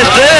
Este.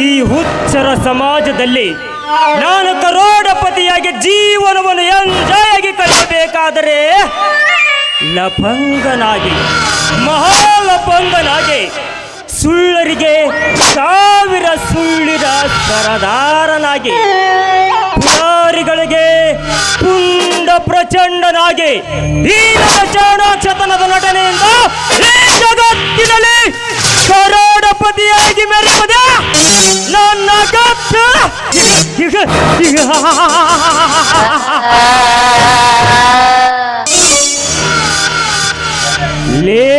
ಈ ಹುಚ್ಚರ ಸಮಾಜದಲ್ಲಿ ನಾನು ಕರೋಡಪತಿಯಾಗಿ ಜೀವನವನ್ನು ಎಂಜಾಯ್ ಆಗಿ ಕಳೆಯಬೇಕಾದರೆ ಲಫಂಗನಾಗಿ ಮಹಾಲಭಂಗನಾಗಿ, ಸುಳ್ಳರಿಗೆ ಸಾವಿರ ಸುಳ್ಳಿದ ಸರದಾರನಾಗಿ, ಪುರಾರಿಗಳಿಗೆ ಪುಂಡ ಪ್ರಚಂಡನಾಗಿ ನನ್ನ ಚಾಣಾಕ್ಷತನದ ನಟನೆಯಿಂದ ಈ ಜಗತ್ತಿನಲ್ಲಿ ಕರೋಡಪತಿಯಾಗಿ ಮೆರೆಯುವುದೇ ನನ್ನ ಕತ್ತು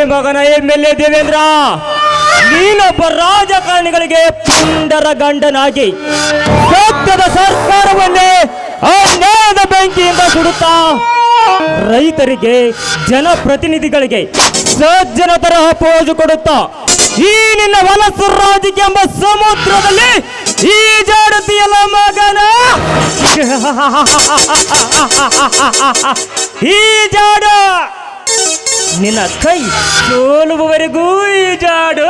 ಮಗನ ಎಂ ಎಲ್ ಎ ದೇವೇಂದ್ರ. ನೀನೊಬ್ಬ ರಾಜಕಾರಣಿಗಳಿಗೆ ಪುಂಡರ ಗಂಡನಾಗಿ ಸತ್ಯದ ಸರ್ಕಾರವನ್ನೇ ಅನ್ಯಾಯದ ಬೆಂಕಿಯಿಂದ ಸುಡುತ್ತಾ ರೈತರಿಗೆ ಜನಪ್ರತಿನಿಧಿಗಳಿಗೆ ಸಜ್ಜನ ತರಹ ಪೋಜು ಕೊಡುತ್ತಾ ಈ ನಿನ್ನ ವಲಸು ರಾಜಕೀಯ ಎಂಬ ಸಮುದ್ರದಲ್ಲಿ ಈಜಾಡುತ್ತೀಯಲ್ಲ ಮಗನ. ಈಜಾಡು ನಿನ್ನ ಕೈ ಸೋಲುವವರೆಗೂ ಈಜಾಡು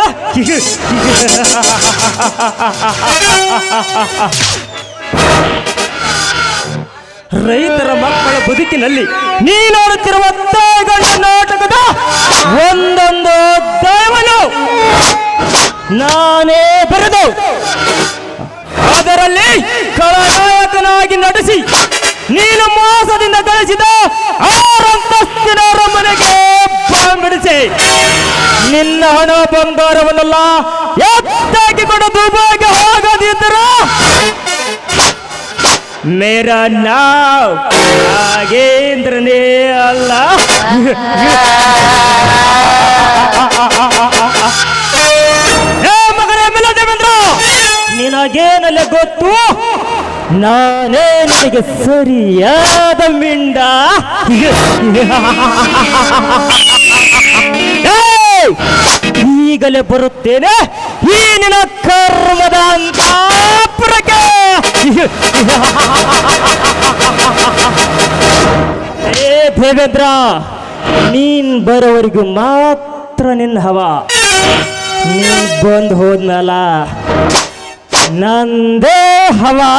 ರೈತರ ಮಕ್ಕಳ ಬದುಕಿನಲ್ಲಿ ನೀನಾಡುತ್ತಿರುವ ನಾಟಕದ ಒಂದೊಂದು ದೈವನು ನಾನೇ ಬರೆದು ಅದರಲ್ಲಿ ಕಳನಾಯಕನಾಗಿ ನಟಿಸಿ ನೀನು ಮೋಸದಿಂದ ಗಳಿಸಿದ ಆರಂತಸ್ತಿನ ಮನೆಗೆ ಬಾಂಬಿಡಿಸಿ ನಿನ್ನ ಹಣ ಬಂಗಾರವನ್ನೆಲ್ಲ ಎತ್ತಾಕಿಕೊಂಡು ದುಬೈಗೆ ಹೋಗದಿದ್ದರು ಮೇರ ನಾವ್ ನಾಗೇಂದ್ರನೇ ಅಲ್ಲ. ಮಗನೇ ನಿನಗೇನಲ್ಲ ಗೊತ್ತು? ನಾನೇ ನಿನಗೆ ಸರಿಯಾದ ಮಿಂಡ! ಈಗಲೇ ಬರುತ್ತೇನೆ. ಈ ನಿನ್ನ ಕರ್ಮದ ಅಂತಾಪುರಕ್ಕೆ ಏ ದೇವೇಂದ್ರ, ನೀನ್ ಬರೋವರೆಗೂ ಮಾತ್ರ ನಿನ್ನ ಹವ. ನೀನ್ ಬಂದು ಹೋದ್ನಲ್ಲ, ನಂದೇ ಹವಾ.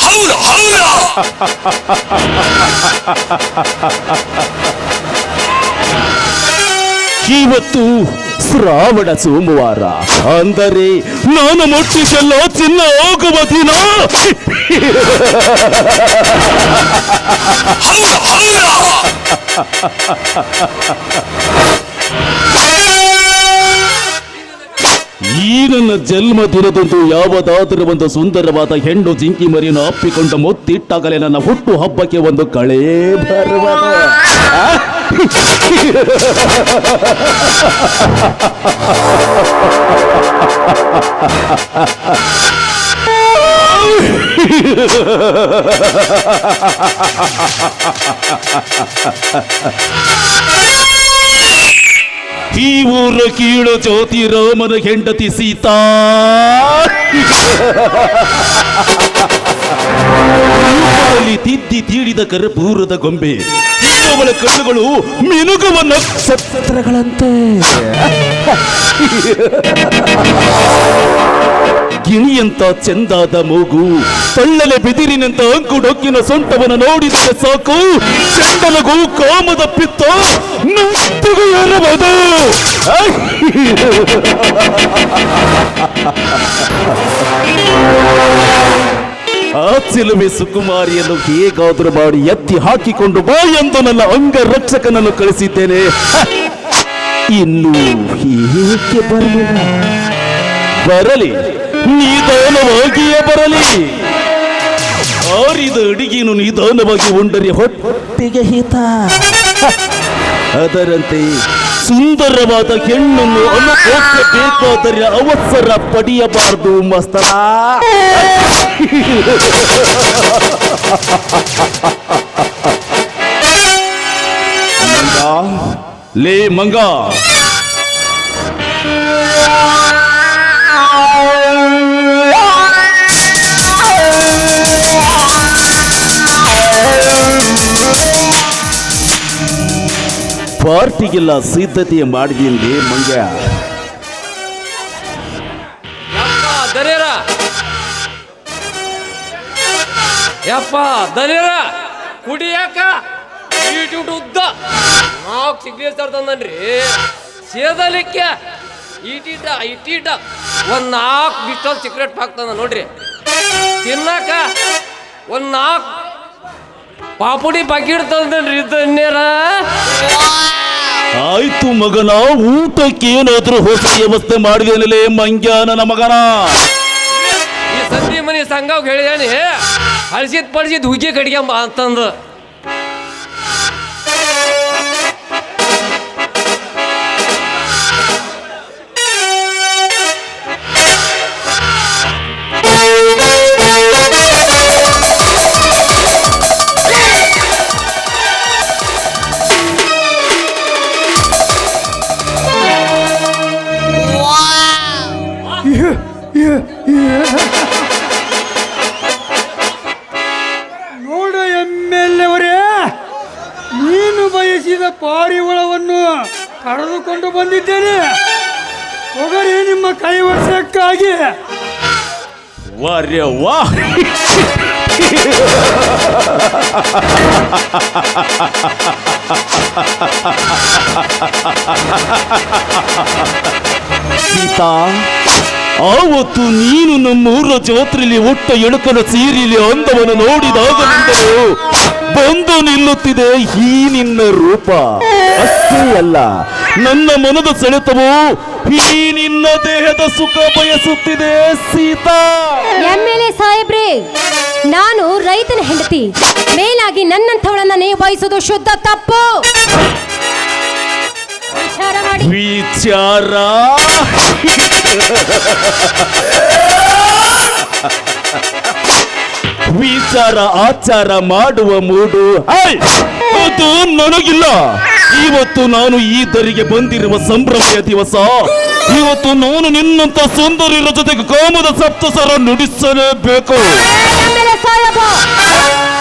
ಹೌದು ಹೌದು ಇವತ್ತು ಶ್ರಾವಣ ಸೋಮವಾರ. ಅಂದರೆ ನಾನು ಮುಟ್ಟಿಸಲ್ಲ ಚಿನ್ನ ಹೋಗುವ ದಿನ. ಹೌದು ಹೌದು ನನ್ನ ಜನ್ಮ ದಿನದಂದು ಯಾವುದಾದರೂ ಒಂದು ಸುಂದರವಾದ ಹೆಣ್ಣು ಜಿಂಕಿ ಮರಿಯನ್ನು ಅಪ್ಪಿಕೊಂಡು ಮುತ್ತಿಟ್ಟಾಗಲೇ ನನ್ನ ಹುಟ್ಟು ಹಬ್ಬಕ್ಕೆ ಒಂದು ಕಳೆ ಬರುವ? ಈ ಊರ ಕೀಳು ಜ್ಯೋತಿ ರಾಮನ ಹೆಂಡತಿ ಸೀತಾ. ತಿದ್ದಿ ತೀಡಿದ ಕರ್ಪೂರದ ಗೊಂಬೆ. ಅವಳ ಕಣ್ಣುಗಳು ಮಿನುಗುವ ನಕ್ಷತ್ರಗಳಂತೆ ಗಿಣಿಯಂತ ಚೆಂದಾದ ಮೂಗು, ತಳ್ಳಲೆ ಬಿದಿರಿನಂತ ಅಂಕುಡೊಕ್ಕಿನ ಸೊಂಟವನ್ನು ನೋಡಿದರೆ ಸಾಕು. ಚಂದನಗೂ ಕಾಮದ ಪಿತ್ತ ಚಿಲುಮೆ ಸುಕುಮಾರಿಯನ್ನು ಹೇಗಾದರೂ ಮಾಡಿ ಎತ್ತಿ ಹಾಕಿಕೊಂಡು ಬಾ ಎಂದು ನನ್ನ ಅಂಗರಕ್ಷಕನನ್ನು ಕಳಿಸಿದ್ದೇನೆ! ಇನ್ನು ಏಕೆ ಬರಲಿಲ್ಲ. ಬರಲಿ. ನಿಧಾನವಾಗಿಯೇ ಬರಲಿ. ಆರಿದ ಅಡಿಗೆನು ನಿಧಾನವಾಗಿ ಉಂಡರೆ ಹೊಟ್ಟಿಗೆ ಹಿತ. ಅದರಂತೆ ಸುಂದರವಾದ ಹೆಣ್ಣನ್ನು ಅನುಭವಕ್ಕೆ ಬೇಕಾದರೆ ಅವಸರ ಪಡೆಯಬಾರದು, ಮಸ್ತರ. ಲೇ ಮಂಗ. ಪಾರ್ಟಿಗೆಲ್ಲ ಸಿದ್ಧತೆ ಮಾಡಿದ್ದೀನಿ ಮಂಗ್ಯ. ಯಪ್ಪ ದನೇರ ಕುಡಿಯಾಕ ಉದ್ದ. ನಾಲ್ಕು ಸಿಗ್ನೇಚರ್ ತಂದನ್ರಿ. ಸೇದಲಿಕ್ಕೆ ಈಟಿಟ ಇಟ್ಟಿಟ ಒಂದು ನಾಲ್ಕು ಬಿಸ್ಟಲ್ ಸಿಕ್ರೆಟ್ ತಂದ ನೋಡ್ರಿ. ತಿನ್ನಾಕ ಒಂದು ನಾಲ್ಕು ಪಾಪುಡಿ ಪಾಕಿಟ್ ತಂದನ್ರಿ ತಣ್ಣೀರ ಆಯ್ತು ಮಗನ, ಊಟಕ್ಕೆ ಏನಾದ್ರೂ ಹೊಸ ವ್ಯವಸ್ಥೆ ಮಾಡಿದೇನಲೇ ಮಂಗ್ಯಾನನ ಮಗನ. ಈ ಮನೆ ಮನಿ ಸಂಘ ಹೇಳಿದಾನಿ ಹಳಸಿದ್ ಪಳಸಿದ್ ಹುಗ್ಗಿ ಕಡಿಗೆ ಅಂತಂದು. ವಾರ್ಯ ವಾ. ಸೀತಾ ಆವತ್ತು ನೀನು ನಮ್ಮೂರ ಜಾತ್ರೆಯಲ್ಲಿ ಒಟ್ಟ ಎಣಕನ ಸೀರಿಲಿ ಅಂದವನ್ನು ನೋಡಿದಾಗ ಬಂದು ನಿಲ್ಲುತ್ತಿದೆ ಈ ನಿನ್ನ ರೂಪ. ಅಷ್ಟೇ ಅಲ್ಲ ನನ್ನ ಮನದ ಸೆಳೆತವು ಈ ನಿನ್ನ ದೇಹದ ಸುಖ ಬಯಸುತ್ತಿದೆ ಸೀತಾ. ಎಂ ಎಲ್ ಸಾಹೇಬ್ರೆ ನಾನು ರೈತನ ಹೆಂಡತಿ. ಮೇಲಾಗಿ ನನ್ನಂಥವಳನ್ನ ನೀವು ಬಯಸೋದು ಶುದ್ಧ ತಪ್ಪು. ವಿಚಾರ ಮಾಡಿ. ವಿಚಾರ. ವಿಚಾರ ಆಚಾರ ಮಾಡುವ ಮೂಡು. ಐ! ಅದು ನನಗಿಲ್ಲ. ಇವತ್ತು ನಾನು ಈ ದರಿಗೆ ಬಂದಿರುವ ಸಂಭ್ರಮೆಯ ದಿವಸ. ಇವತ್ತು ನಾನು ನಿನ್ನಂತ ಸುಂದರಿರ ಜೊತೆಗೆ ಕಾಮದ ಸಪ್ತಸರ ನುಡಿಸಲೇಬೇಕು.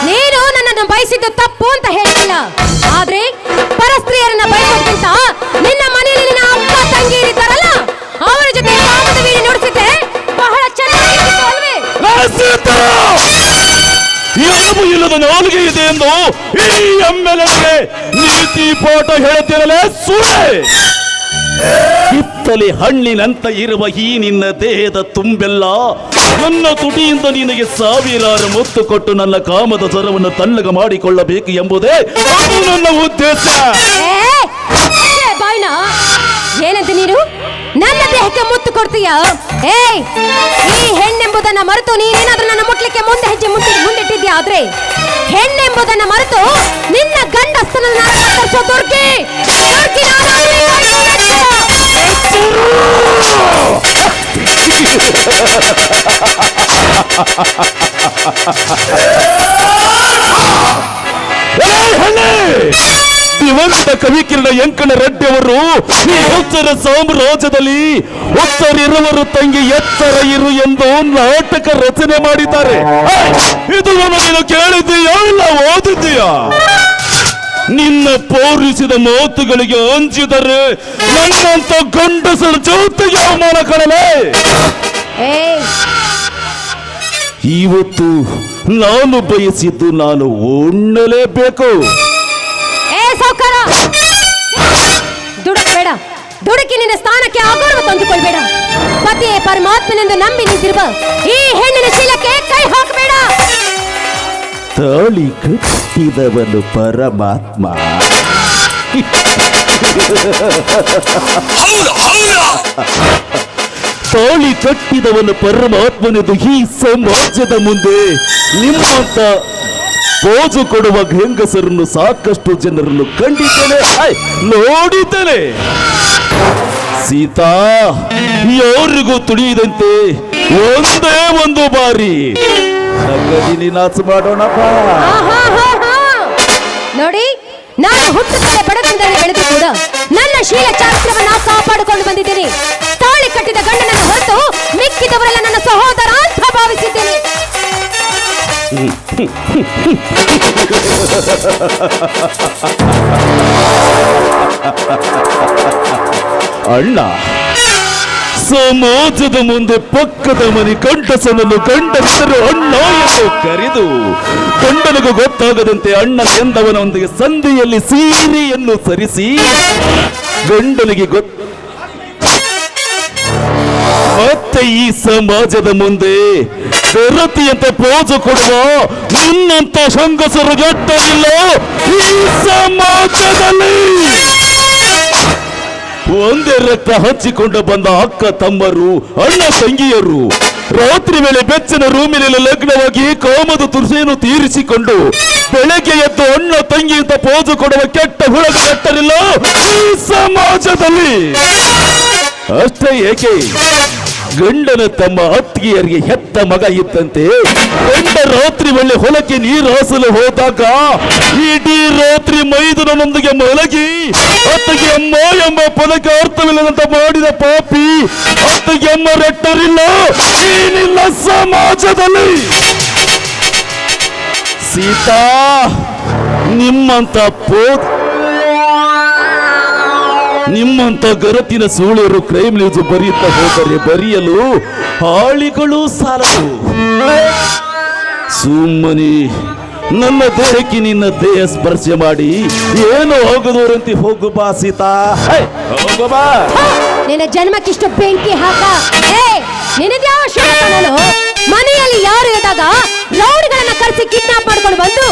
ನೀನು ನನ್ನನ್ನು ಬಯಸಿದ್ದು ತಪ್ಪು ಅಂತ ಹೇಳಿಲ್ಲ. ಆದ್ರೆ ಪರಸ್ತ್ರೀಯರನ್ನ ಬಯಸೋದ್ಕಿಂತ ನಿನ್ನ ಮನೆಯಲ್ಲಿ ನಿನ್ನ ಅಪ್ಪ ತಂಗಿ ಇದ್ದಾರಲ್ಲ ಅವರ ಜೊತೆ ಕಾಮದ ವೀಣೆ ನುಡಿಸಿದ್ದೆ ಬಹಳ ಚೆನ್ನಾಗಿ! ಯಾವ ಇಲ್ಲದ ನಾಲಿಗೆ ಇದೆ ಎಂದು ಈ ಎಮ್ಮೆಲ್ಲೆಗೆ ನೀತಿ ಪಾಠ ಹೇಳುತ್ತಿರಲೇ ಸುಳೆ. ಕಿತ್ತಲೆ ಹಣ್ಣಿನಂತ ಇರುವ ಈ ನಿನ್ನ ದೇಹದ ತುಂಬೆಲ್ಲ ನನ್ನ ತುಟಿಯಿಂದ ನಿನಗೆ ಸಾವಿರಾರು ಮುತ್ತು ಕೊಟ್ಟು ನನ್ನ ಕಾಮದ ಸ್ವರವನ್ನು ತಣ್ಣಗ ಮಾಡಿಕೊಳ್ಳಬೇಕು ಎಂಬುದೇ ಅದು ನನ್ನ ಉದ್ದೇಶ. ಮುತ್ತು ಕೊಡ್ತೀಯ ಏಯ್ ಈ ಹೆಣ್ಣೆಂಬುದನ್ನ ಮರೆತು ನೀನೇನಾದ್ರೂ ನನ್ನ ಮುಟ್ಲಿಕ್ಕೆ ಮುಂದೆ ಹೆಜ್ಜೆ ಮುಂದೆ ಮುಂದಿಟ್ಟಿದ್ಯಾ ಆದ್ರೆ ಹೆಣ್ಣೆಂಬುದನ್ನ ಮರೆತು ನಿನ್ನ ಗಂಡಸ್ತನ ಕತ್ತರಿಸೋ ನಾನು ಏ, ಹಣ್ಣೆ! ದಿವಂಗತ ಕವಿಕಿರಣ ಎಂಕಣ ರೆಡ್ಡಿ ಅವರು ಈ ಉತ್ತರ ಸಾಮ್ರಾಜ್ಯದಲ್ಲಿ ಉತ್ತರಿರುವರು ತಂಗಿ ಎತ್ತರ ಇರು ಎಂದು ನಾಟಕ ರಚನೆ ಮಾಡಿದ್ದಾರೆ. ಇದು ನೀನು ಕೇಳಿದ್ದೀಯಾ ಇಲ್ಲ ಓದಿದ್ದೀಯಾ? ನಿನ್ನ ಪೌರಿಸಿದ ಮಾತುಗಳಿಗೆ ಅಂಜಿದರೆ ನನ್ನಂತ ಗಂಡಸರ ಜೊತೆಗೆ ಅವಮಾನ ಕಡಲೆ ಇವತ್ತು ನಾನು ಬಯಸಿದ್ದು ನಾನು ಉಣ್ಣಲೇಬೇಕು. ದುಡುಕ್ಬೇಡ ದುಡುಕಿ ನಿನ್ನ ಸ್ಥಾನಕ್ಕೆ ಅಗೌರವ ತಂದುಕೊಳ್ಬೇಡ. ಪತಿಯೇ ಪರಮಾತ್ಮನೆಂದು ನಂಬಿ ನಿಂತಿರುವ ಈ ಹೆಣ್ಣಿನ ಚೀಲಕ್ಕೆ ಕೈ ಹಾಕಬೇಡ. ತಾಳಿ ಕಟ್ಟಿದವನು ಪರಮಾತ್ಮ. ತಾಳಿ ಕಟ್ಟಿದವನು ಪರಮಾತ್ಮನೆಂದು ಈ ಸಮಾಜದ ಮುಂದೆ ನಿಮ್ಮಂತ ಪೋಜು ಕೊಡುವ ಹೆಂಗಸರನ್ನು ಸಾಕಷ್ಟು ಜನರನ್ನು ಕಂಡಿದ್ದೇನೆ. ನೋಡಿದ್ದೇನೆ. ಸೀತಾ, ಯಾರಿಗೂ ತುಳಿಯದಂತೆ ಒಂದೇ ಒಂದು ಬಾರಿ ನಗದಿನಿ ನಾಚು ಮಾಡೋಣಪ್ಪ. ನೋಡಿ, ನಾನು ಹುಟ್ಟುತ್ತಲೇ ಬಡತನದಲ್ಲಿ ಬೆಳೆದು ಕೂಡ ನನ್ನ ಶೀಲ ಚಾರಿತ್ರ್ಯವನ್ನ ಕಾಪಾಡಿಕೊಂಡು ಬಂದಿದ್ದೀನಿ. ತಾಳಿ ಕಟ್ಟಿದ ಗಂಡನನ್ನು ಹೊರತು ಮಿಕ್ಕಿದವರೆಲ್ಲ ನನ್ನ ಸಹೋದರ ಅಂತ ಭಾವಿಸಿದ್ದೇನೆ. ಅಣ್ಣ, ಸಮಾಜದ ಮುಂದೆ ಪಕ್ಕದ ಮನೆ ಕಂಠಸನನ್ನು ಗಂಡಸರು ಅಣ್ಣ ಎಂದು ಕರೆದು ಗಂಡನಿಗೂ ಗೊತ್ತಾಗದಂತೆ ಅಣ್ಣ ಎಂದವನೊಂದಿಗೆ ಸಂಧಿಯಲ್ಲಿ ಸೀರೆಯನ್ನು ಸರಿಸಿ ಗಂಡನಿಗೆ ಗೊತ್ತ ಮತ್ತೆ ಈ ಸಮಾಜದ ಮುಂದೆ ಬೆರತಿಯಂತೆ ಪೋಜು ಕೊಡುವ ನಿನ್ನಂತ ಹೆಂಗಸರು ಎಟ್ಟರಿಲ್ಲ ಈ ಸಮಾಜದಲ್ಲಿ ಒಂದೇ ರಕ್ತ ಹಚ್ಚಿಕೊಂಡು ಬಂದ ಅಕ್ಕ ತಮ್ಮರು, ಅಣ್ಣ ತಂಗಿಯರು, ರಾತ್ರಿ ವೇಳೆ ಬೆಚ್ಚನ ರೂಮಿನಲ್ಲಿ ಲಗ್ನವಾಗಿ ಕಾಮದ ತುರ್ಸೆಯನ್ನು ತೀರಿಸಿಕೊಂಡು ಬೆಳಗ್ಗೆ ಎದ್ದು ಅಣ್ಣ ತಂಗಿ ಅಂತ ಪೋಜು ಕೊಡುವ ಕೆಟ್ಟ ಹುಳಗ ಕಟ್ಟಲಿಲ್ಲ ಈ ಸಮಾಜದಲ್ಲಿ ಅಷ್ಟೇ ಏಕೆ? ಗಂಡನ ತಮ್ಮ ಅತ್ತಿಗೆಯರಿಗೆ ಹೆತ್ತ ಮಗ ಇತ್ತಂತೆ. ಗಂಡ ರಾತ್ರಿ ವೇಳೆ ಹೊಲಕ್ಕೆ ನೀರು ಹಾಸಲು ಹೋದಾಗ ಇಡೀ ರಾತ್ರಿ ಮೈದನೊಂದಿಗೆ ಮಲಗಿ, ಅತ್ತಿಗೆ ಅಮ್ಮ ಎಂಬ ಪದಕ್ಕೆ ಅರ್ಥವಿಲ್ಲದಂತ ಮಾಡಿದ ಪಾಪಿ ಅತ್ತಿಗೆ ಅಮ್ಮ ರೆಟ್ಟರಿಲ್ಲ, ಏನಿಲ್ಲ ಸಮಾಜದಲ್ಲಿ. ಸೀತಾ, ನಿಮ್ಮಂತ ಪೋ ನಿಮ್ಮಂತ ಗರತಿನ ಸೂಳೆಯರು ಕ್ರೈಮ್ ನ್ಯೂಸ್ ಬರೆಯುತ್ತಾ ಹೋದರೆ ಬರೆಯಲು ಹಾಳಿಗಳು ಸಾಲದು. ಸುಮ್ಮನೆ ನನ್ನ ದೇಹಕ್ಕೆ ನಿನ್ನ ದೇಹ ಸ್ಪರ್ಶ ಮಾಡಿ ಏನು ಹೋಗದವರಂತೆ ಹೋಗು ಬಾ ಸೀತಾ. ಹೋಗು ಬಾ. ನಿನ್ನ ಜನ್ಮಕ್ಕಿಷ್ಟು ಬೆಂಕಿ ಹಾಕ. ಯಾವ ಮನೆಯಲ್ಲಿ ಯಾರು ಇದ್ದಾಗ ರೌಡಿಗಳನ್ನ ಕರೆಸಿ ಕಿಡ್ನಾಪ್ ಮಾಡ್ಕೊಂಡು ಬಂದು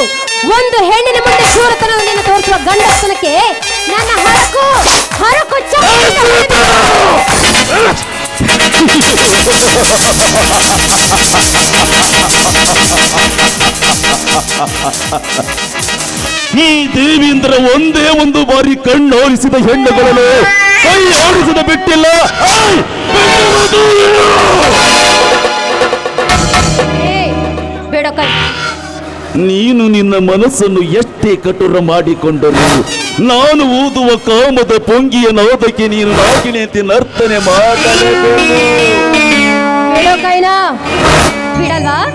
ಒಂದು ಹೆಣ್ಣಿನ ಮುಂದೆ ಶೂರತನವನ್ನು ತೋರಿಸುವ ಗಂಡಸ್ತನಕ್ಕೆ ನನ್ನ ಹರಕು ಹರಕು. ಈ ದೇವೀಂದ್ರ ಒಂದೇ ಒಂದು ಬಾರಿ ಕಣ್ಣು ಓಡಿಸಿದ ಹೆಣ್ಣುಗಳನ್ನು ಕೈ ಓಡಿಸಿದ ಬಿಟ್ಟಿಲ್ಲ ನೀನು ನಿನ್ನ ಮನಸ್ಸನ್ನು ಎಷ್ಟೇ ಕಠೋರ ಮಾಡಿಕೊಂಡರು ನಾನು ಊದುವ ಕಾಮದ ಪೊಂಗಿಯ ನಾದಕ್ಕೆ ನೀನು ನಾಗಿಣಿಯಂತೆ ನರ್ತನೆ ಮಾಡಲೇಬೇಕು. ಬಿಡಲ್ವಾ?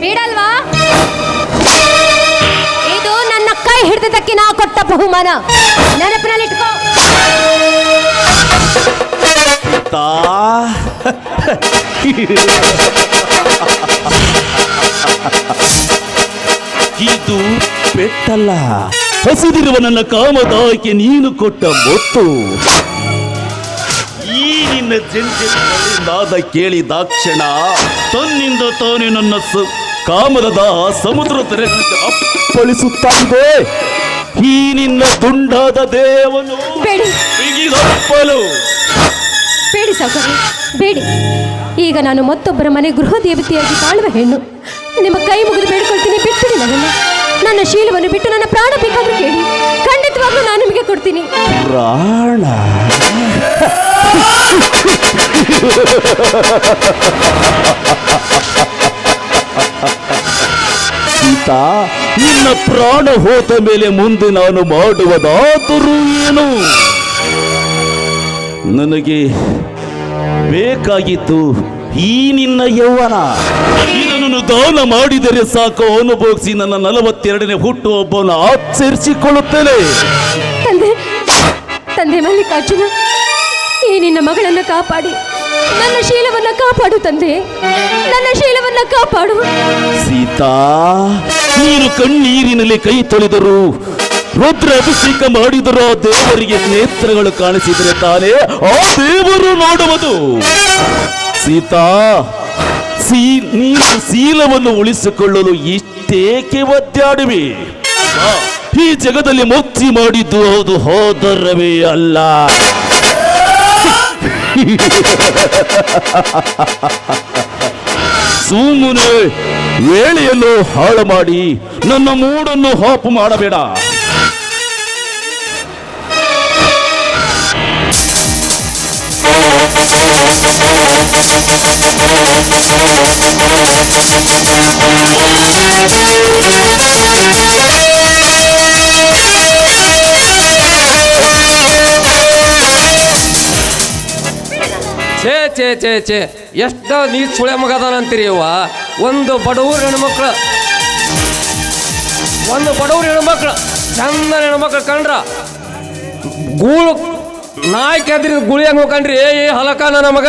ಬಿಡಲ್ವಾ? ಇದು ನನ್ನ ಕೈ ಹಿಡಿದಕ್ಕೆ ನಾ ಕೊಟ್ಟ ಬಹುಮಾನ. ನೆನಪಿನಲ್ಲಿಟ್ಕೋ. ತಾ. ಇದು ಪೆಟ್ಟಲ್ಲ. ಹಸಿದಿರುವ ನನ್ನ ಕಾಮದಾಯಕ್ಕೆ ನೀನು ಕೊಟ್ಟ ಮೊತ್ತು ಈ ನಿನ್ನ ನಾದ ಕೇಳಿದಾಕ್ಷಣ ತನ್ನಿಂದ ತಾನೇ ನನ್ನ ಕಾಮದ ಸಮುದ್ರ ತೆರೆದಂತೆ ಅಪ್ಪಳಿಸುತ್ತಾ ಇದೆ ಈ ನಿನ್ನ ತುಂಡಾದ ದೇವನು ಬಿಗಿದಪ್ಪಲು. ಬೇಡಿ ಸಾಕು ಬೇಡಿ. ಈಗ ನಾನು ಮತ್ತೊಬ್ಬರ ಮನೆ ಗೃಹ ದೇವತೆಯಾಗಿ ಹೆಣ್ಣು. ನಿಮ್ಮ ಕೈ ಮುಗಿದು ಬೇಡ್ಕೊಳ್ತೀನಿ ಬಿಟ್ಟಿರಿ ನನ್ನ ನನ್ನ ಶೀಲವನ್ನು ಬಿಟ್ಟು ನನ್ನ ಪ್ರಾಣ ಬೇಕಾದ್ರೂ ಕೇಳಿ. ಖಂಡಿತವಾಗ್ಲೂ ನಾನು ನಿಮಗೆ ಕೊಡ್ತೀನಿ. ಪ್ರಾಣ? ಸೀತಾ, ನಿನ್ನ ಪ್ರಾಣ ಹೋದ ಮೇಲೆ ಮುಂದೆ ನಾನು ಮಾಡುವುದಾದರೂ ಏನು? ನನಗೆ ಬೇಕಾಗಿತ್ತು. ಈ ನಿನ್ನ ಯೌವನ. ಇದನ್ನು ದಾನ ಮಾಡಿದರೆ ಸಾಕು. ಅನುಭವಿಸಿ ನನ್ನ ನಲವತ್ತೆರಡನೇ ಹುಟ್ಟು. ಒಬ್ಬನ ಆಚರಿಸಿಕೊಳ್ಳುತ್ತೇನೆ. ತಂದೆ ತಂದೆ ಮಲ್ಲಿಕಾರ್ಜುನ ಈ ನಿನ್ನ ಮಗಳನ್ನು ಕಾಪಾಡಿ. ನನ್ನ ಶೀಲವನ್ನ ಕಾಪಾಡು ತಂದೆ. ನನ್ನ ಶೀಲವನ್ನ ಕಾಪಾಡು. ಸೀತಾ ನೀನು ಕಣ್ಣೀರಿನಲ್ಲಿ ಕೈ ತೊಳೆದರು ರುದ್ರ ಅಭಿಷೇಕ ಮಾಡಿದರೂ ದೇವರಿಗೆ ನೇತ್ರಗಳು ಕಾಣಿಸಿದರೆ ತಾನೇ ಆ ದೇವರು ನೋಡುವುದು. ಸೀತಾ, ಸೀ, ನೀನು ಶೀಲವನ್ನು ಉಳಿಸಿಕೊಳ್ಳಲು ಇಷ್ಟೇಕೆ ಒದ್ದಾಡುವೆ? ಈ ಜಗದಲ್ಲಿ ಮುಕ್ತಿ ಮಾಡಿದ್ದು ಹೌದು, ಹೋದರವೇ ಅಲ್ಲ. ಸುಮ್ಮನೆ ವೇಳೆಯನ್ನು ಹಾಳು ಮಾಡಿ ನನ್ನ ಮೂಡನ್ನು ಹಾಪು ಮಾಡಬೇಡ. ಚೇ ಚೇ ಚೇ ಎಷ್ಟ ನೀ ಸುಳೆ ಮಗದಾನಂತೀರಿ ಇವ ಒಂದು ಬಡವರು ಹೆಣ್ಮಕ್ಳು. ಒಂದು ಬಡವರು ಹೆಣ್ಮಕ್ಳು. ಚಂದ ಹೆಣ್ಮಕ್ಳು ಕಂಡ್ರ. ಗೂಳು ನಾಯಿ ಕೇದ್ರಿ, ಗುಳಿ ಹಂಗೆ ಹೋಗ್ಕಂಡ್ರಿ? ಏ ಏ ಹಲಕ ನನ್ನ ಮಗ.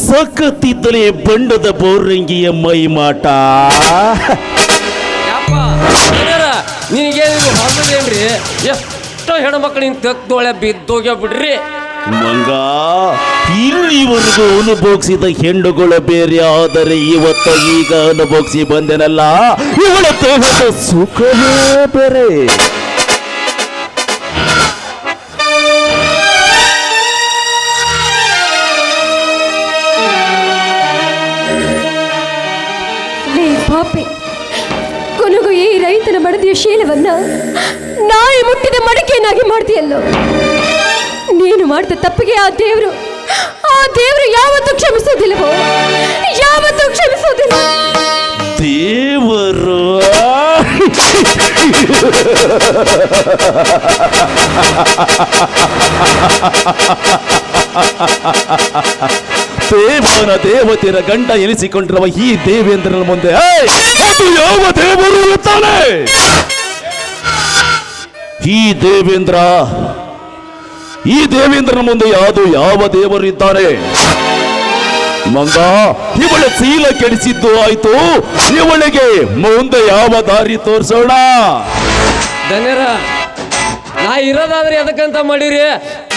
ನೋಡಿದ್ದಲೇ ಬಂಡದ ಬೋರಂಗಿಯ ಮೈ ಮಾಟ. ನಿನಗೇನು ಹೊಸದೇನ್ರಿ ಎಷ್ಟೋ ಹೆಣ್ಮಕ್ಳು ನಿನ್ ತೆಗ್ದೊಳೆ ಬಿದ್ದೋಗ್ಯ ಬಿಡ್ರಿ ಮಂಗ ಇಲ್ಲಿವರೆಗೂ ಅನುಭೋಗಿಸಿದ ಹೆಣ್ಣುಗಳು ಬೇರೆ ಆದರೆ ಇವತ್ತು ಈಗ ಅನುಭೋಗಿಸಿ ಬಂದೆನಲ್ಲ. ಇವಳ ದೇಹದ ಸುಖವೇ ಬೇರೆ. ಮುಟ್ಟಿದ ಮಾಡ್ತೀಯಲ್ಲ? ನೀನು ಮಾಡಿದ ತಪ್ಪಿಗೆ ಆ ದೇವರು ಆ ದೇವರು ಯಾವತ್ತೂ ಕ್ಷಮಿಸೋದಿಲ್ಲವೋ? ಯಾವತ್ತೂ ಕ್ಷಮಿಸೋದಿಲ್ಲ? ದೇವರು. ದೇವನ ದೇವತೆಯ ಗಂಡ ಎನಿಸಿಕೊಂಡಿರುವ ಈ ದೇವೇಂದ್ರನ ಮುಂದೆ ಯಾವ ದೇವರು ಇರುತ್ತಾನೆ ಈ ದೇವೇಂದ್ರ ಈ ದೇವೇಂದ್ರನ ಮುಂದೆ ಯಾವುದು ಯಾವ ದೇವರು ಇದ್ದಾರೆ ಮಂಗ ಇವಳ ಶೀಲ ಕೆಡಿಸಿದ್ದು ಆಯ್ತು. ಇವಳಿಗೆ ಮುಂದೆ ಯಾವ ದಾರಿ ತೋರಿಸೋಣ? ಧನ್ಯರ ನಾ ಇರೋದಾದ್ರೆ ಎದಕ್ಕಂತ ಮಾಡಿರಿ?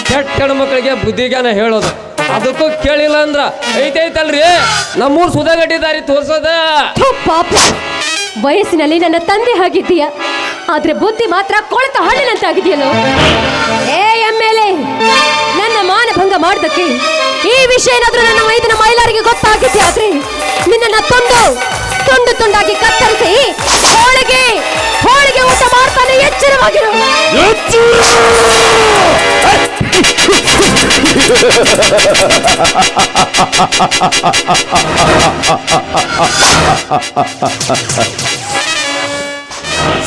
ಕೆಟ್ಟ ಮಕ್ಕಳಿಗೆ ಬುದ್ಧಿಗಾನ ಹೇಳೋದು. ಅದಕ್ಕೂ ಕೇಳಿಲ್ಲ ಅಂದ್ರ. ಐತೈತಲ್ರಿ? ನಮ್ಮೂರ್ ಸುಧಾಗಡ್ಡಿ ದಾರಿ ತೋರ್ಸೋದ? ವಯಸ್ಸಿನಲ್ಲಿ ನನ್ನ ತಂದೆ ಆಗಿದ್ದೀಯ. ಆದ್ರೆ ಬುದ್ಧಿ ಮಾತ್ರ ಕೊಳೆತ ಹಳ್ಳಿನಂತಾಗಿದೆಯಲ್ಲೋ ಏ ಎಂ ಎಲ್, ಎ, ನನ್ನ ಮಾನಭಂಗ ಮಾಡೋದಕ್ಕೆ ವಿಷಯ ಏನಾದ್ರೂ ನನ್ನ ಮೈದನ ಮೈಲಾರಿಗೆ ಗೊತ್ತಾಗಿದ್ದೆ ಆದ್ರೆ ನಿನ್ನನ್ನ ತುಂಡು ತುಂಡು ತುಂಡಾಗಿ ಕತ್ತರಿಸಿ ಹೋಳಿಗೆ ಹೋಳಿಗೆ ಊಟ ಮಾಡ್ತಾನೆ ಎಚ್ಚರವಾಗಿರು.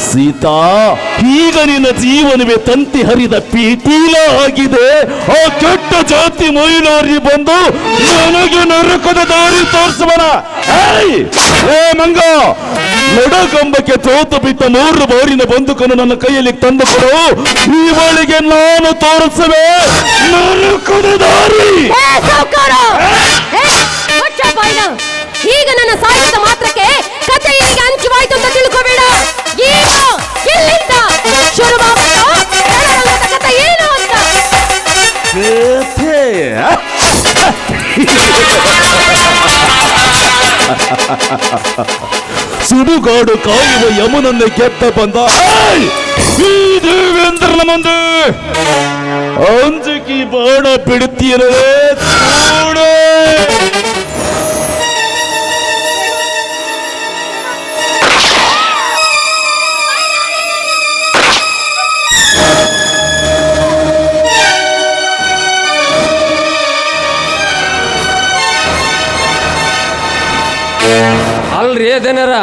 ಸೀತಾ, ಈಗ ನಿನ್ನ ಜೀವನವೇ ತಂತಿ ಹರಿದ ಪೀಟೀಲ ಆಗಿದೆ. ಆ ಕೆಟ್ಟ ಜಾತಿ ಮೈಲಾರಿ ಬಂದು ನನಗೆ ನರಕದ ದಾರಿ ತೋರಿಸುವನ! ಏ ಮಂಗ! ನಡಕಂಬಕ್ಕೆ ತೋತು ಬಿದ್ದ ಮೂರು ಬಾರಿನ ಬಂದುಕನ್ನು ನನ್ನ ಕೈಯಲ್ಲಿ ತಂದು ಕೊಡು ಇವಳಿಗೆ ನಾನು ತೋರಿಸುವೆ ನರಕದ ದಾರಿ. ಈಗ ನನ್ನ ಸಾಹಿತ್ಯ ಮಾತ್ರಕ್ಕೆ ಕಥೆ ಇಲ್ಲಿಗೆ ಹಂಚುವಾಯ್ತು ಅಂತ ತಿಳ್ಕೊಬೇಡ. ಈಗ ಎಲ್ಲಿಂದ ಶುರು ಮಾಡ್ಬೇಕು? ರಣರಂಗದ ಕತೆ ಏನು ಅಂತ ಕಥೆ ಸುಡುಗಾಡು ಕಾಯುವ ಯಮನನ್ನು ಗೆದ್ದ ಬಂದ ಏಯ್! ಈ ದೇವೇಂದ್ರನ ಮುಂದೆ ಅಂಜಕಿ ಬಾಣ ಬಿಡುತ್ತೀರವೇ ಅಲ್ರಿ ಏನಾರ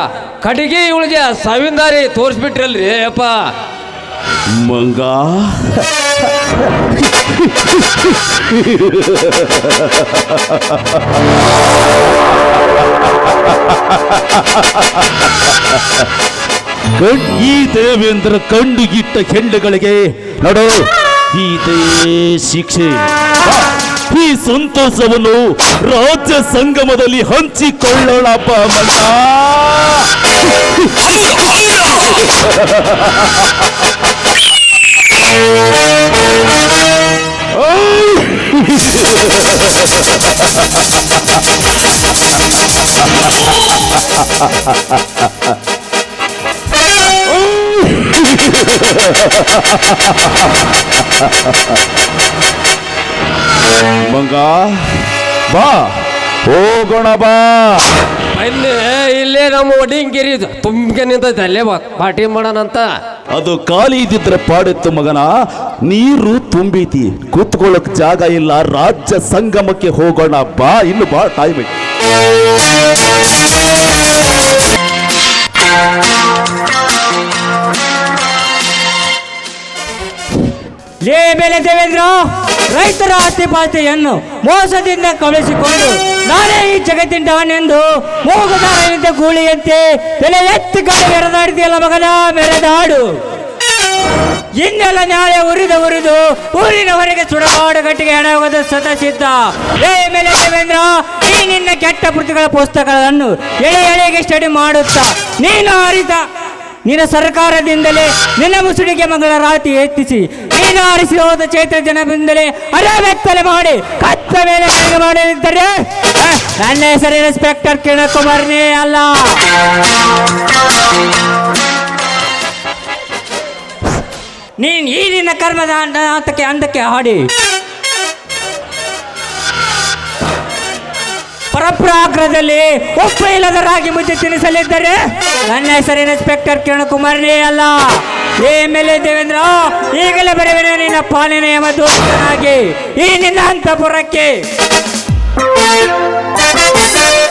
ಕಡಿಗೆ ಇವಳಿಗೆ ಸಾವಿನ ದಾರಿ ತೋರಿಸ್ಬಿಟ್ರಲ್ರಿ ಅಪ್ಪ ಮಂಗ. ಈ ದೇವೇಂದ್ರ ಕಂಡುಗಿಟ್ಟ ಹೆಂಡಗಳಿಗೆ ನಡೋ ಈ ಶಿಕ್ಷೆ. ಈ ಸಂತೋಷವನ್ನು ರಾಜ್ಯ ಸಂಗಮದಲ್ಲಿ ಹಂಚಿಕೊಳ್ಳೋಣ ಮಂಗ ಬಾ. ಹೋಗೋಣ ಬಾ. ಇಲ್ಲಿ ಇಲ್ಲೇ ನಮ್ಮ ಒಡಿಂಗಿರಿ ತುಂಬಿಕೆ ನಿಂತೈತೆ ಅಲ್ಲೇ ಬಾ. ಪಾರ್ಟಿ ಮಾಡೋಣಂತ. ಅದು ಖಾಲಿ ಇದ್ದಿದ್ರೆ ಪಾಡಿತ್ತು ಮಗನ. ನೀರು ತುಂಬಿತಿ. ಕೂತ್ಕೊಳ್ಳಕ್ ಜಾಗ ಇಲ್ಲ. ರಾಜ್ಯ ಸಂಗಮಕ್ಕೆ ಹೋಗೋಣ ಬಾ. ಇನ್ನು ಬಾ ಟೈಮ್ ಐತಿ ಲೇ ಬೆಲೆ ದೇವೇಂದ್ರ! ರೈತರ ಆಸ್ತಿ ಪಾಸ್ತಿಯನ್ನು ಮೋಸದಿಂದ ಕಳಿಸಿಕೊಂಡು ನಾನೇ ಈ ಜಗತ್ತಿಂದವನೆಂದು ಮೂಗುದಾರನಿಂದ ಗೂಳಿಯಂತೆ ಬೆಲೆ ಎತ್ತು ಕಾಲ ಮೆರೆದಾಡ್ತೀಯಲ್ಲ ಮಗನ ಮೆರೆದಾಡು. ಇನ್ನೆಲ್ಲ ನಾಳೆ ಉರಿದು ಉರಿದು ಊರಿನ ಹೊರಗೆ ಕಟ್ಟಿಗೆ ಗಟ್ಟಿಗೆ ಹಣ ಹೋಗೋದು ಸದಾ ಏ ಮೇಲೆ ದೇವೇಂದ್ರ ನೀ ನಿನ್ನ ಕೆಟ್ಟ ಕೃತಿಗಳ ಪುಸ್ತಕಗಳನ್ನು ಎಳೆ ಎಳೆಗೆ ಸ್ಟಡಿ ಮಾಡುತ್ತಾ, ನೀನು ಅರಿತ ನಿನ್ನ ಸರ್ಕಾರದಿಂದಲೇ ನಿನ್ನ ಮುಸುಡಿಗೆ ಮಗಳ ರಾತಿ ಎತ್ತಿಸಿ, ನೀನು ಆರಿಸಿ ಹೋದ ಚೈತ್ರ ಜನದಿಂದಲೇ ಅರವೆತ್ತಲೆ ಮಾಡಿ, ಕತ್ತ ಮೇಲೆ ಮಾಡಿದ್ದರೆ ನನ್ನ ಹೆಸರು ಇನ್ಸ್ಪೆಕ್ಟರ್ ಕಿರಣ ಕುಮಾರ್ನೇ ಅಲ್ಲ. ನೀನ್ ಈ ನಿನ್ನ ಕರ್ಮದ ಅಂತಕ್ಕೆ ಅಂದಕ್ಕೆ ಹಾಡಿ. ಪರಪ್ರಾಗ್ರದಲ್ಲಿ ಉಪ್ಪು ಇಲ್ಲದ ರಾಗಿ ಮುದ್ದೆ ತಿನ್ನಿಸಲಿದ್ದಾರೆ ನನ್ನ ಹೆಸರು ಇನ್ಸ್ಪೆಕ್ಟರ್ ಕಿರಣ ಕುಮಾರ್ನೇ ಅಲ್ಲ. ಎಲ್ ಎ ದೇವೇಂದ್ರ, ಈಗಲೇ ಬರುವೆನು ನಿನ್ನ ಪಾಲಿನ ಎಂಬ ಈ ನಿನ್ನ ಅಂತಪುರಕ್ಕೆ.